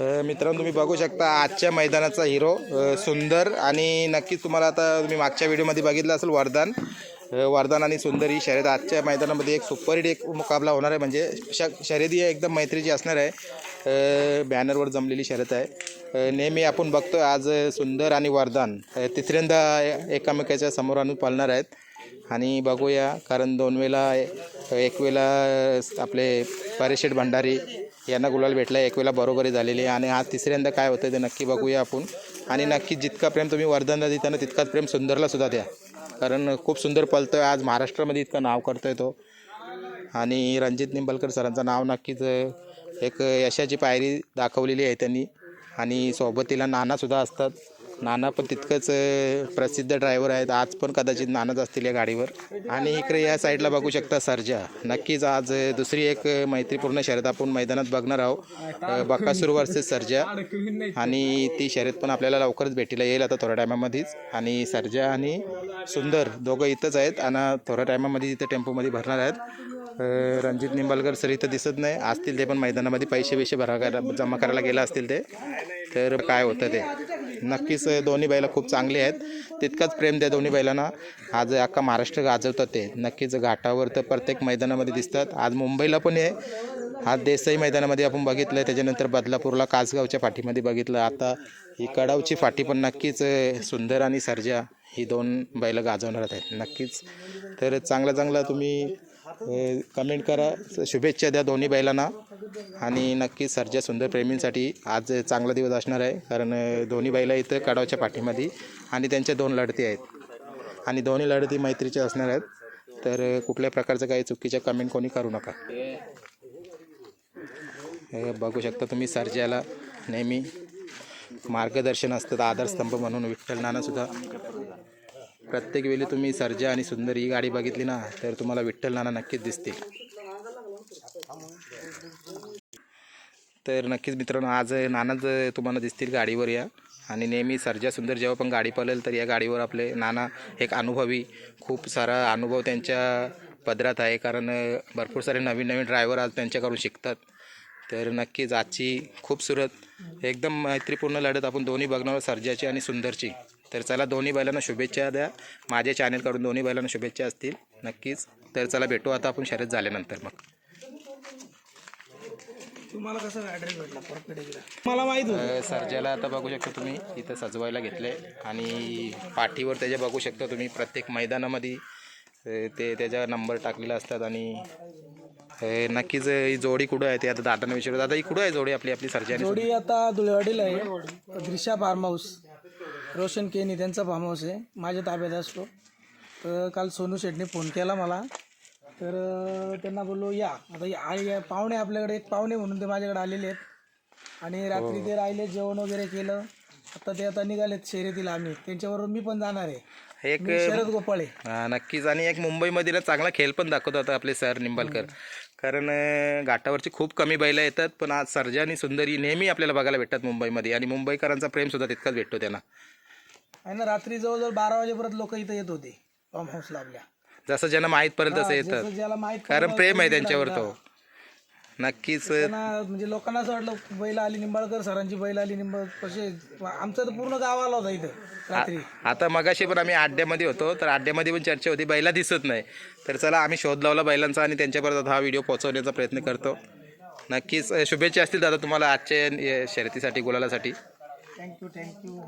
मित्रांनो तुम्ही बघू शकता आजच्या मैदानाचा हिरो सुंदर आणि नक्कीच तुम्हाला आता तुम्ही मागच्या व्हिडिओमध्ये बघितलं असेल वरदान. वरदान आणि सुंदर ही शर्यत आजच्या मैदानामध्ये एक सुपरहिट एक मुकाबला होणार आहे. म्हणजे श शर्यती एकदम मैत्रीची असणार आहे. बॅनरवर जमलेली शर्यत आहे. नेहमी आपण बघतो आज सुंदर आणि वरदान तिसऱ्यांदा एकामेकाच्या समोर आणून पालणार आहेत. आणि बघूया कारण दोन वेळा एक वेळा आपले परेशेठ भंडारी यांना गुलाल भेटला एक वेळा बरोबरी झालेली आहे. आणि आज तिसऱ्यांदा काय होतं ते नक्की बघूया आपण. आणि नक्की जितका प्रेम तुम्ही वर्धनला देताना तितकाच प्रेम सुंदरला सुद्धा द्या. कारण खूप सुंदर पलतो आहे आज महाराष्ट्रामध्ये इतकं नाव करतो आहे तो. आणि रणजित निंबलकर सरांचं नाव नक्कीच एक यशाची पायरी दाखवलेली आहे त्यांनी. आणि सोबतीला नानासुद्धा असतात. नाना पण तितकंच प्रसिद्ध ड्रायव्हर आहेत. आज पण कदाचित नानाच असतील या गाडीवर. आणि इकडे या साईडला बघू शकता सर्जा. नक्कीच आज दुसरी एक मैत्रीपूर्ण शर्यत आपण मैदानात बघणार आहोत. बकासूर वर्सेस सर्जा. आणि ती शर्यत पण आपल्याला लवकरच भेटीला येईल आता थोड्या टायमामध्येच आणि सर्जा आणि सुंदर दोघं इथंच आहेत. आणि थोड्या टायमामध्ये इथं टेम्पोमध्ये भरणार आहेत. रणजित निंबालकर सर इथं दिसत नाही. असतील ते पण मैदानामध्ये पैसे बिशे भरा करायला जमा करायला गेला असतील ते. तर काय होतं ते? नक्कीच दोन्ही बैला खूप चांगले आहेत. तितकंच प्रेम त्या दोन्ही बैलांना. आज अख्खा महाराष्ट्र गाजवतात ते. नक्कीच घाटावर तर प्रत्येक मैदानामध्ये दिसतात. आज मुंबईला पण आहे आज देसाई मैदानामध्ये आपण बघितलं त्याच्यानंतर बदलापूरला कासगावच्या पाठीमध्ये बघितलं. आता ही कडावची फाटी पण नक्कीच सुंदर आणि सर्जा ही दोन बैलं गाजवणार आहेत. नक्कीच. तर चांगला चांगला तुम्ही कमेंट करा. शुभेच्छा द्या दोन्ही बैलांना. आणि नक्की सर्जा सुंदर प्रेमींसाठी आज चांगला दिवस असणार आहे. कारण दोन्ही बैला इथं कडावच्या पाठीमध्ये आणि त्यांच्या दोन लढती आहेत. आणि दोन्ही लढती मैत्रीच्या असणार आहेत. तर कुठल्या प्रकारचं काही चुकीच्या कमेंट कोणी करू नका. हे बघू शकता तुम्ही सर्जाला नेहमी मार्गदर्शन असतं. आधारस्तंभ म्हणून विठ्ठल नानासुद्धा प्रत्येक वेळी तुम्ही सर्जा आणि सुंदर ही गाडी बघितली ना तर तुम्हाला विठ्ठल नाना नक्कीच दिसतील. तर नक्कीच मित्रांनो आज नानाच तुम्हाला दिसतील गाडीवर या. आणि नेहमी सर्जा सुंदर जेव्हा पण गाडी पळेल तर या गाडीवर आपले नाना एक अनुभवी खूप सारा अनुभव त्यांच्या पदरात आहे. कारण भरपूर सारे नवीन नवीन ड्रायव्हर आज त्यांच्याकडून शिकतात. तर नक्कीच आजची खूपसुरत एकदम मैत्रीपूर्ण लढत आपण दोन्ही बघणार सर्जाची आणि सुंदरची. तर चला दोन्ही बैलांना शुभेच्छा द्या. माझ्या चॅनलकडून दोन्ही बैलांना शुभेच्छा असतील. नक्कीच. तर चला भेटू आता आपण शर्यत झाल्यानंतर मग. तुम्हाला कसं ॲड्रेस भेटला? मला माहीत सर्जाला आता बघू शकता तुम्ही. इथं सजवायला घेतले आणि पाठीवर त्याच्या बघू शकता तुम्ही. प्रत्येक मैदानामध्ये ते त्याचा नंबर टाकलेला असतात. आणि नक्कीच ही जोडी कुठं आहे ते आता दादांना विचारत आता ही कुठं आहे जोडी आपली? आपली सर्जा जोडी आता धुळेवाडीला आहे. द्रिशा फार्म हाऊस रोशन केनी त्यांचा फार्म हाऊस आहे. माझ्या ताब्यात असतो. तर काल सोनू शेटने फोन केला मला. तर त्यांना बोललो या आता या- या पाहुणे आपल्याकडे एक पाहुणे म्हणून ते माझ्याकडे आलेले आहेत. आणि रात्री ते राहिले जेवण वगैरे केलं. आता ते आता निघालेत शर्यतीला आम्ही. त्यांच्याबरोबर मी पण जाणार आहे. एक मी शरद गोपाळे हा, नक्कीच. आणि एक मुंबईमध्ये ना चांगला खेळ पण दाखवतात आपले सर निंबालकर कारण अ, घाटावरची खूप कमी बैलं येतात. पण आज सर्जा आणि सुंदरी नेहमी आपल्याला बघायला भेटतात मुंबईमध्ये. आणि मुंबईकरांचा प्रेम सुद्धा तितकाच भेटतो त्यांना. आहे ना रात्री जवळजवळ बारा वाजेपर्यंत लोक इथं येत होते. फार्म हाऊसला आपल्या जसं ज्यांना माहीत पडेल तसं येतात जसं ज्याला माहीत कारण प्रेम आहे त्यांच्यावर तो. नक्कीच. त्यांना म्हणजे लोकांना असं वाटलं बैल आली निंबाळकर सरांची बैल आली निंबाळ कसे आमचं तर पूर्ण गाव आला होता इथं रात्री. आता मगाशी पण आम्ही अड्ड्यामध्ये होतो तर अड्ड्यामध्ये पण चर्चा होती बैला दिसत नाही. तर चला आम्ही शोध लावला बैलांचा आणि त्यांच्यापर्यंत हा व्हिडिओ पोहोचवण्याचा प्रयत्न करतो. नक्कीच अ, शुभेच्छा असतील दादा तुम्हाला आजच्या अ, शर्यतीसाठी गुलालासाठी. Thank you thank you